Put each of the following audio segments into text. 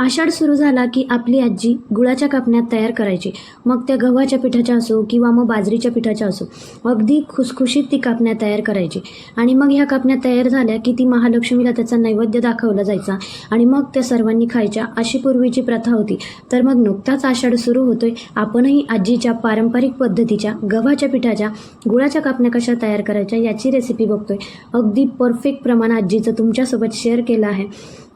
आषाढ सुरू झाला की आपली आजी गुळाच्या कापण्यात तयार करायची. मग त्या गव्हाच्या पिठाच्या असो किंवा मग बाजरीच्या पिठाच्या असो अगदी खुसखुशीत ती कापण्या तयार करायची. आणि मग ह्या कापण्या तयार झाल्या की ती महालक्ष्मीला त्याचा नैवेद्य दाखवला जायचा. आणि मग त्या सर्वांनी खायच्या अशी पूर्वीची प्रथा होती. तर मग नुकताच आषाढ सुरू होतोय. आपणही आजीच्या पारंपरिक पद्धतीच्या गव्हाच्या पिठाच्या गुळाच्या कापण्या कशा तयार करायच्या याची रेसिपी बघतोय. अगदी परफेक्ट प्रमाण आजीचं तुमच्यासोबत शेअर केलं आहे.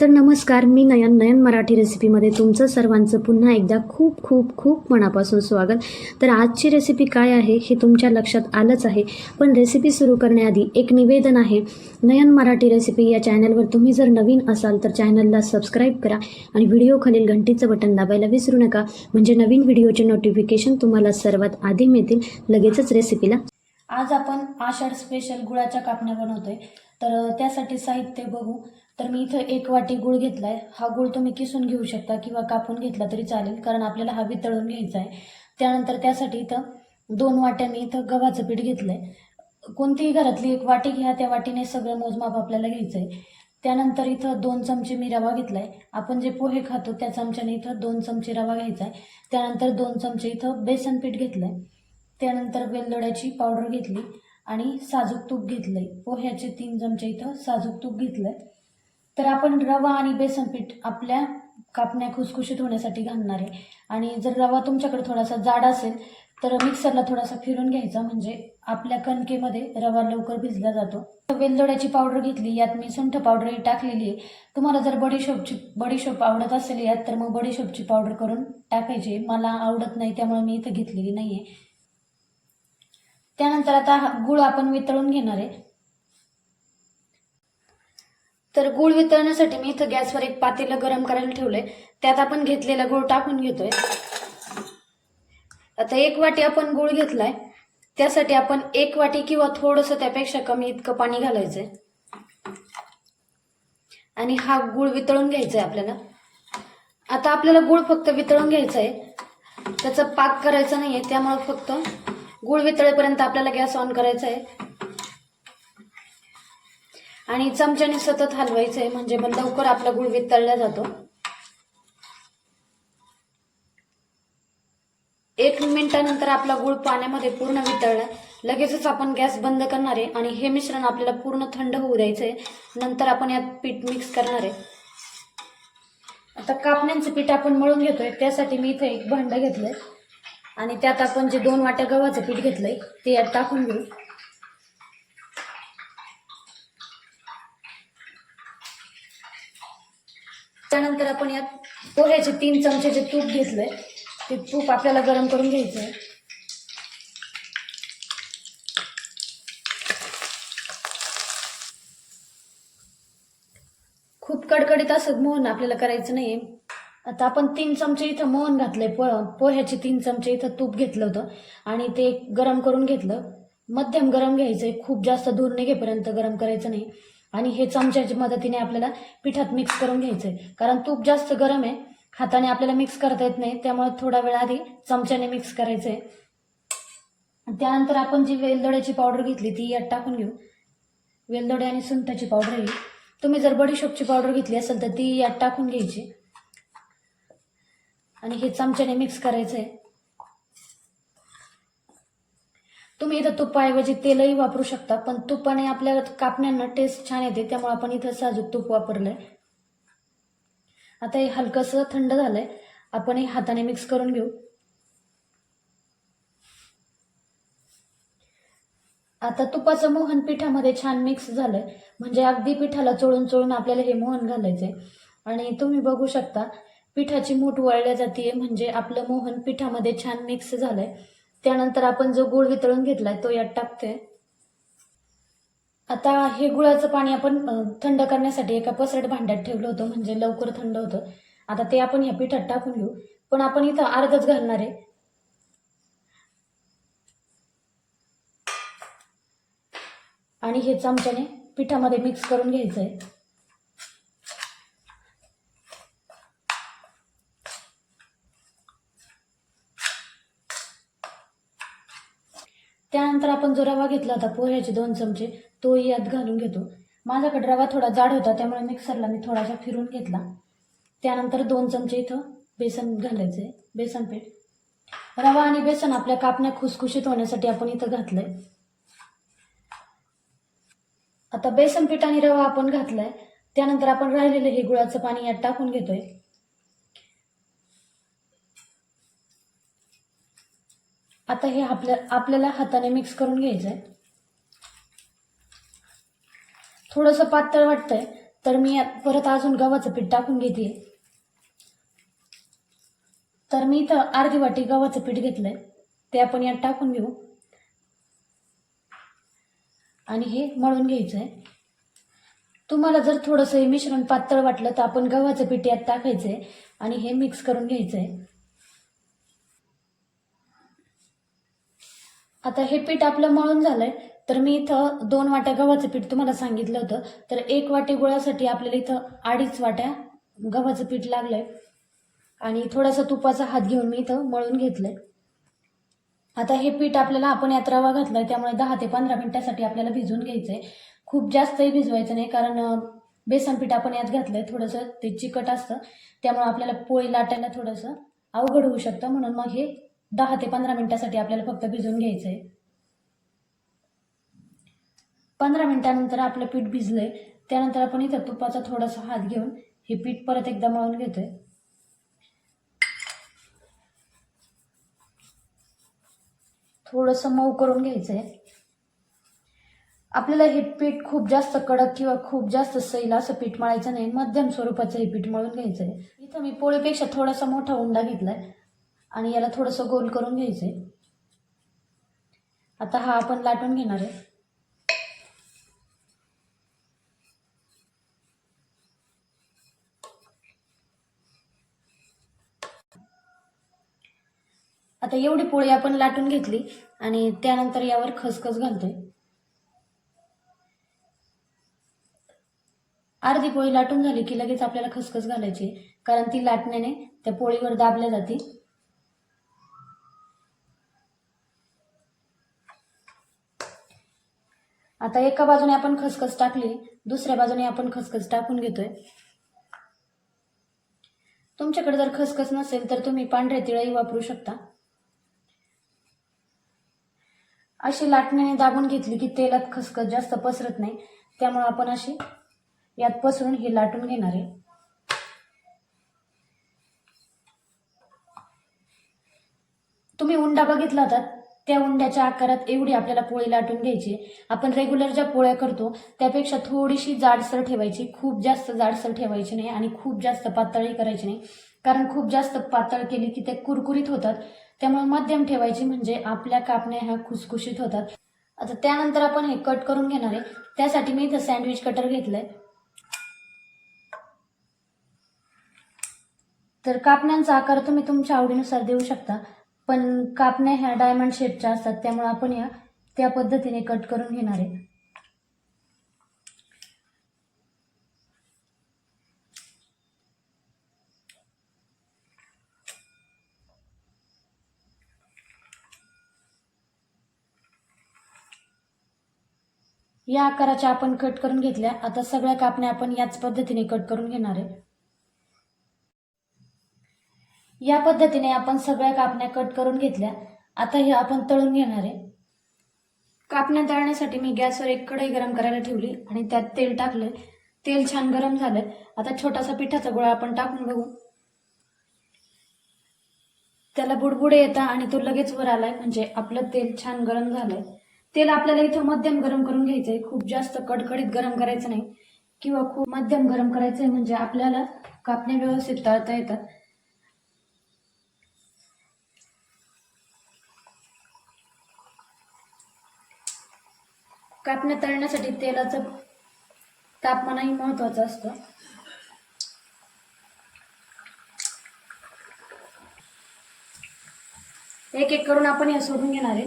तर नमस्कार मी नयन नयन मराठी रेसिपीमध्ये तुमचं सर्वांचं पुन्हा एकदा खूप खूप खूप मनापासून स्वागत. तर आजची रेसिपी काय आहे हे तुमच्या लक्षात आलंच आहे. पण रेसिपी सुरू करण्याआधी एक निवेदन आहे. नयन मराठी रेसिपी या चॅनलवर तुम्ही जर नवीन असाल तर चॅनलला सबस्क्राईब करा आणि व्हिडिओ खालील घंटीचं बटन दाबायला विसरू नका. म्हणजे नवीन व्हिडिओचे नोटिफिकेशन तुम्हाला सर्वात आधी मिळतील. लगेचच रेसिपीला आज आपण आषाढ स्पेशल गुळाच्या कापण्या बनवतोय. तर त्यासाठी साहित्य बघू. तर मी इथं एक वाटी गुळ घेतला आहे हा गुळ तुम्ही किसून घेऊ शकता किंवा कापून घेतला तरी चालेल कारण आपल्याला हा वितळून घ्यायचा आहे. त्यानंतर त्यासाठी इथं दोन वाट्या मी इथं गव्हाचं पीठ घेतलं आहे कोणतीही घरातली एक वाटी घ्या त्या वाटीने सगळं मोजमाप आपल्याला घ्यायचं आहे. त्यानंतर इथं दोन चमचे मी रवा घेतला आहे आपण जे पोहे खातो त्या चमच्याने इथं दोन चमचे रवा घ्यायचा आहे. त्यानंतर दोन चमचे इथं बेसन पीठ घेतलं आहे त्यानंतर वेलदोड्याची पावडर घेतली आणि साजूक तूप घेतलं आहे पोह्याचे तीन चमचे इथं साजूक तूप घेतलं आहे तर आपण रवा आणि बेसन पीठ आपल्या कापण्या खुसखुशीत होण्यासाठी घालणार आहे. आणि जर रवा तुमच्याकडे थोडासा जाड असेल तर मिक्सरला थोडासा फिरून घ्यायचा म्हणजे आपल्या कणकेमध्ये रवा लवकर भिजला जातो. वेलदोड्याची पावडर घेतली यात मी सुंठ पावडरही टाकलेली आहे. तुम्हाला जर बडीशोपची बडीशोप आवडत असेल यात तर मग बडीशोपची पावडर करून टाकायची मला आवडत नाही त्यामुळे मी इथं घेतलेली नाही आहे त्यानंतर आता हा गुळ आपण वितळून घेणार आहे. तर गुळ वितळण्यासाठी मी इथं गॅसवर एक पातेलं गरम करायला ठेवलंय. त्यात आपण घेतलेला गुळ टाकून घेतोय. आता एक वाटी आपण गुळ घेतलाय. त्यासाठी आपण एक वाटी किंवा थोडंसं त्यापेक्षा कमी इतकं पाणी घालायचंय. आणि हा गुळ वितळून घ्यायचा आहे आपल्याला. आता आपल्याला गुळ फक्त वितळून घ्यायचा आहे त्याचा पाक करायचा नाहीये त्यामुळे फक्त गुळ वितळेपर्यंत आपल्याला गॅस ऑन करायचा आहे आणि चमच्याने सतत हलवायचं आहे म्हणजे पण लवकर आपला गुळ वितळला जातो. एक मिनिटानंतर आपला गुळ पाण्यामध्ये पूर्ण वितळला. लगेचच आपण गॅस बंद करणार आहे आणि हे मिश्रण आपल्याला पूर्ण थंड होऊ द्यायचं आहे नंतर आपण यात पीठ मिक्स करणार आहे. आता कापण्यांचं पीठ आपण मळून घेतोय. त्यासाठी मी इथे एक भांडं घेतलंय. आणि त्यात आपण जे दोन वाट्या गव्हाचं पीठ घेतलंय ते यात टाकून घेऊ. त्यानंतर आपण यात पोह्याचे तीन चमचे जे तूप घेतलंय ते तूप आपल्याला गरम करून घ्यायचं आहे खूप कडकडीत असं मोहन आपल्याला करायचं नाहीये. आता आपण तीन चमचे इथं मोहन घातलंय पो पोह्याचे तीन चमचे इथं तूप घेतलं होतं. आणि ते गरम करून घेतलं. मध्यम गरम घ्यायचंय खूप जास्त दूर निघेपर्यंत गरम करायचं नाही. आणि हे चमच्याच्या मदतीने आपल्याला पिठात मिक्स करून घ्यायचंय. कारण तूप जास्त गरम आहे हाताने आपल्याला मिक्स करता येत नाही त्यामुळे थोडा वेळ आधी चमच्याने मिक्स करायचंय. त्यानंतर आपण जी वेलदोड्याची पावडर घेतली ती यात टाकून घेऊ. वेलदोडे आणि सुंठाची पावडर ही. तुम्ही जर बडीशोपची पावडर घेतली असेल तर ती यात टाकून घ्यायची. आणि हे चमच्याने मिक्स करायचं आहे तुम्ही इथं तुपाऐवजी तेलही वापरू शकता पण तुपाने आपल्या कापण्यांना टेस्ट छान येते त्यामुळे आपण इथं साजूक तूप वापरलंय. आता हे हलकंसं थंड झालंय. आपण हे हाताने मिक्स करून घेऊ. आता तुपाचं मोहन पिठामध्ये छान मिक्स झालंय. म्हणजे अगदी पिठाला चोळून चोळून आपल्याला हे मोहन घालायचंय. आणि तुम्ही बघू शकता पिठाची मूठ वळल्या जाते म्हणजे आपलं मोहन पिठामध्ये छान मिक्स झालंय. त्यानंतर आपण जो गुळ वितळून घेतलाय तो यात टाकतोय. आता हे गुळाचं पाणी आपण थंड करण्यासाठी एका पसरट भांड्यात ठेवलं होतं म्हणजे लवकर थंड होतं. आता ते आपण ह्या पिठात टाकून घेऊ. पण आपण इथं अर्धच घालणार आहे. आणि हे चमच्याने पिठामध्ये मिक्स करून घ्यायचं आहे त्यानंतर आपण जो रवा घेतला होता पोह्याचे दोन चमचे तोही यात घालून घेतो. माझ्याकडे रवा थोडा जाड होता त्यामुळे मिक्सरला मी थोडासा फिरून घेतला. त्यानंतर दोन चमचे इथं बेसन घालायचं आहे बेसन पीठ. रवा आणि बेसन आपल्या कापण्या खुसखुशीत होण्यासाठी आपण इथं घातलंय. आता बेसन पीठ आणि रवा आपण घातलाय. त्यानंतर आपण राहिलेलं हे गुळाचं पाणी यात टाकून घेतोय. आता हे आपल्या आपल्याला हाताने मिक्स करून घ्यायचं आहे थोडंसं पातळ वाटतंय तर मी यात परत अजून गव्हाचं पीठ टाकून घेते. तर मी इथं अर्धी वाटी गव्हाचं पीठ घेतलंय ते आपण यात टाकून घेऊ. आणि हे मळून घ्यायचं आहे तुम्हाला जर थोडंसं हे मिश्रण पातळ वाटलं तर आपण गव्हाचं पीठ यात टाकायचं आहे आणि हे मिक्स करून घ्यायचं आहे आता हे पीठ आपलं मळून झालंय तर मी इथं दोन वाट्या गव्हाचं पीठ तुम्हाला सांगितलं होतं. तर एक वाटी गुळासाठी आपल्याला इथं अडीच वाट्या गव्हाचं पीठ लागलंय. आणि थोडासा तुपाचा हात घेऊन मी इथं मळून घेतलंय. आता हे पीठ आपल्याला आपण यात रवा घातलाय त्यामुळे दहा ते पंधरा मिनिटासाठी आपल्याला भिजवून घ्यायचंय. खूप जास्तही भिजवायचं नाही कारण बेसन पीठ आपण यात घातलंय थोडंसं ते चिकट असतं. त्यामुळे आपल्याला पोळी लाटायला थोडंसं अवघड होऊ शकतं म्हणून मग हे दहा ते पंधरा मिनिटासाठी आपल्याला फक्त भिजून घ्यायचं आहे पंधरा मिनिटानंतर आपलं पीठ भिजलंय. त्यानंतर आपण इथं तुपाचा थोडासा हात घेऊन हे पीठ परत एकदा मळून घेतोय. थोडंसं मऊ करून घ्यायचं आहे आपल्याला हे पीठ खूप जास्त कडक किंवा खूप जास्त सैल असं पीठ मळायचं नाही. मध्यम स्वरूपाचं हे पीठ मळून घ्यायचं आहे इथं मी पोळीपेक्षा थोडासा मोठा उंडा घेतलाय. आणि याला थोडंसं गोल करून घ्यायचं आहे आता हा आपण लाटून घेणार आहे. आता एवढी पोळी आपण लाटून घेतली आणि त्यानंतर यावर खसखस घालतोय. अर्धी पोळी लाटून झाली की लगेच आपल्याला खसखस घालायची कारण ती लाटण्याने त्या पोळीवर दाबल्या जाते आता एका बाजूने आपण खसखस टाकली दुसऱ्या बाजूने आपण खसखस टाकून घेतोय. तुमच्याकडे जर खसखस नसेल तर तुम्ही पांढरे तिळही वापरू शकता. अशी लाटण्याने दाबून घेतली की तेलात खसखस जास्त पसरत नाही त्यामुळे आपण अशी यात पसरून ही लाटून घेणार आहे. तुम्ही उंडा बघितला होता त्या उंड्याच्या आकारात एवढी आपल्याला पोळी लाटून घ्यायची. आपण रेग्युलर ज्या पोळ्या करतो त्यापेक्षा थोडीशी जाडसर ठेवायची. खूप जास्त जाडसर ठेवायची नाही आणि खूप जास्त पातळही करायची नाही. कारण खूप जास्त पातळ केली की ते कुरकुरीत होतात. त्यामुळे मध्यम ठेवायची म्हणजे आपल्या कापण्या ह्या खुसखुशीत होतात. आता त्यानंतर आपण हे कट करून घेणार आहे. त्यासाठी मी इथं सँडविच कटर घेतलंय. तर कापण्यांचा आकार तुम्ही तुमच्या आवडीनुसार देऊ शकता. पण कापण्या ह्या डायमंड शेपच्या असतात त्यामुळे आपण या त्या पद्धतीने कट करून घेणार आहे. या आकाराच्या आपण कट करून घेतल्या. आता सगळ्या कापण्या आपण याच पद्धतीने कट करून घेणार आहे. या पद्धतीने आपण सगळ्या कापण्या कट करून घेतल्या. आता हे आपण तळून घेणार आहे. कापण्या तळण्यासाठी मी गॅसवर एक कढई गरम करायला ठेवली आणि त्यात तेल टाकले तेल छान गरम झालं आता छोटासा पिठाचा गोळा आपण टाकून बघू. त्याला बुडबुडे येतात आणि तो लगेच वर आलाय म्हणजे आपलं तेल छान गरम झालंय. तेल आपल्याला इथं मध्यम गरम करून घ्यायचंय. खूप जास्त कडकडीत गरम करायचं नाही. किंवा खूप मध्यम गरम करायचंय म्हणजे आपल्याला कापण्या व्यवस्थित तळता येतात. कापण्या तळण्यासाठी तेलाचं तापमानही महत्वाचं असतं. एक एक करून आपण या सोडून घेणार आहे.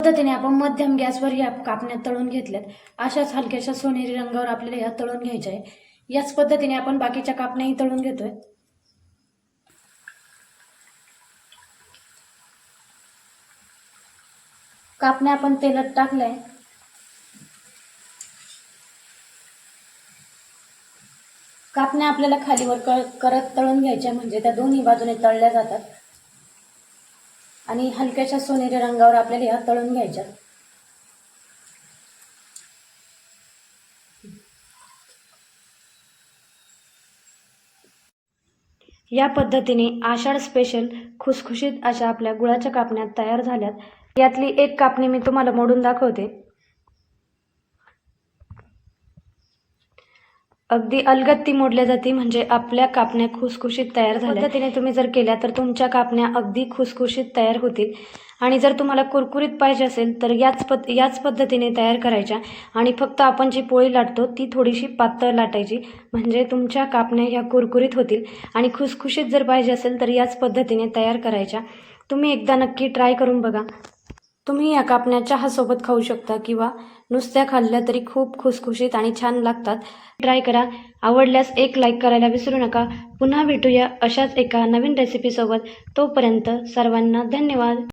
पद्धतीने आपण मध्यम गॅसवर या कापण्या तळून घेतल्यात. अशाच हलक्याशा सोनेरी रंगावर आपल्याला या तळून घ्यायच्या आहे. याच पद्धतीने आपण बाकीच्या कापण्याही तळून घेतोय. कापण्या आपण तेलात टाकलंय. कापण्या आपल्याला खालीवर क करत तळून घ्यायच्या म्हणजे त्या दोन्ही बाजूने तळल्या जातात. आणि हलक्याशा सोनेरी रंगावर आपल्याला ह्या तळून घ्यायच्या. या पद्धतीने आषाढ स्पेशल खुसखुशीत अशा आपल्या गुळाच्या कापण्या तयार झाल्यात. यातली एक कापणी मी तुम्हाला मोडून दाखवते. अगदी अलगद ती मोडल्या जाते म्हणजे आपल्या कापण्या खुसखुशीत तयार झाल्या. पद्धतीने तुम्ही जर केल्या तर तुमच्या कापण्या अगदी खुसखुशीत तयार होतील. आणि जर तुम्हाला कुरकुरीत पाहिजे असेल तर याच पद याच पद्धतीने तयार करायच्या. आणि फक्त आपण जी पोळी लाटतो ती थोडीशी पातळ लाटायची. म्हणजे तुमच्या कापण्या ह्या कुरकुरीत होतील. आणि खुसखुशीत जर पाहिजे असेल तर याच पद्धतीने तयार करायच्या. तुम्ही एकदा नक्की ट्राय करून बघा. तुम्ही या कापण्या चहासोबत खाऊ शकता किंवा नुसत्या खाल्ल्या तरी खूप खुसखुशीत आणि छान लागतात. ट्राय करा. आवडल्यास एक लाईक करायला विसरू नका. पुन्हा भेटूया अशाच एका नवीन रेसिपीसोबत तोपर्यंत सर्वांना धन्यवाद.